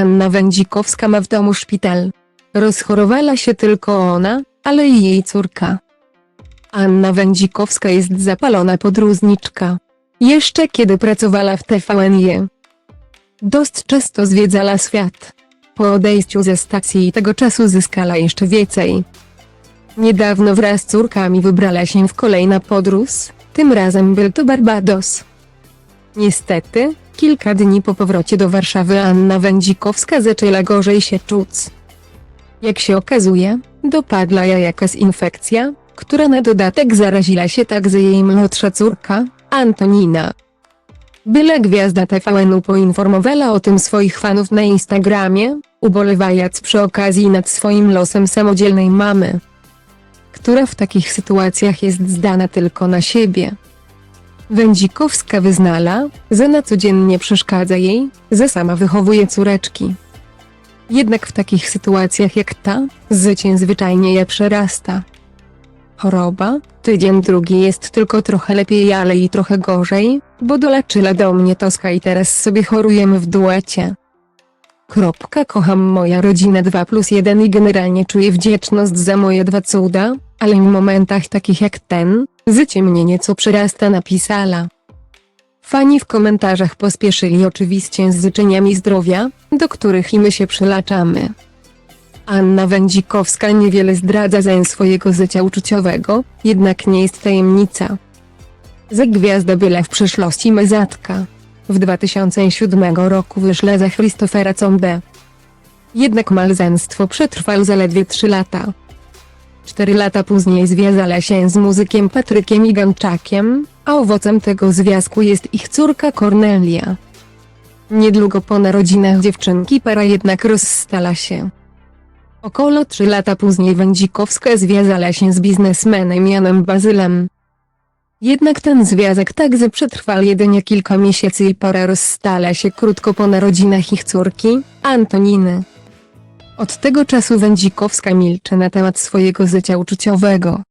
Anna Wędzikowska ma w domu szpital. Rozchorowała się tylko ona, ale i jej córka. Anna Wędzikowska jest zapalona podróżniczka. Jeszcze kiedy pracowała w TVN-ie. Dość często zwiedzała świat. Po odejściu ze stacji tego czasu zyskała jeszcze więcej. Niedawno wraz z córkami wybrała się w kolejna podróż, tym razem był to Barbados. Niestety, kilka dni po powrocie do Warszawy Anna Wędzikowska zaczęła gorzej się czuć. Jak się okazuje, dopadła ją jakaś infekcja, która na dodatek zaraziła się także jej młodsza córka, Antonina. Byle gwiazda TVN-u poinformowała o tym swoich fanów na Instagramie, ubolewając przy okazji nad swoim losem samodzielnej mamy, która w takich sytuacjach jest zdana tylko na siebie. Wędzikowska wyznala, że na codziennie przeszkadza jej, że sama wychowuje córeczki. Jednak w takich sytuacjach jak ta, życie zwyczajnie je przerasta. Choroba, tydzień drugi jest tylko trochę lepiej, ale i trochę gorzej, bo doleczyła do mnie Toska i teraz sobie chorujemy w duecie. Kropka kocham moja rodzina 2 plus 1 i generalnie czuję wdzięczność za moje dwa cuda, ale w momentach takich jak ten, życie mnie nieco przerasta napisała. Fani w komentarzach pospieszyli oczywiście z życzeniami zdrowia, do których i my się przylaczamy. Anna Wędzikowska niewiele zdradza ze swojego życia uczuciowego, jednak nie jest tajemnica. Za gwiazda byle w przyszłości mezatka. W 2007 roku wyszła za Christophera Combe. Jednak małżeństwo przetrwało zaledwie 3 lata. Cztery lata później związała się z muzykiem Patrykiem Iganczakiem, a owocem tego związku jest ich córka Cornelia. Niedługo po narodzinach dziewczynki para jednak rozstala się. Około 3 lata później Wędzikowska związała się z biznesmenem Janem Bazylem. Jednak ten związek także przetrwał jedynie kilka miesięcy i para rozstala się krótko po narodzinach ich córki, Antoniny. Od tego czasu Wędzikowska milczy na temat swojego życia uczuciowego.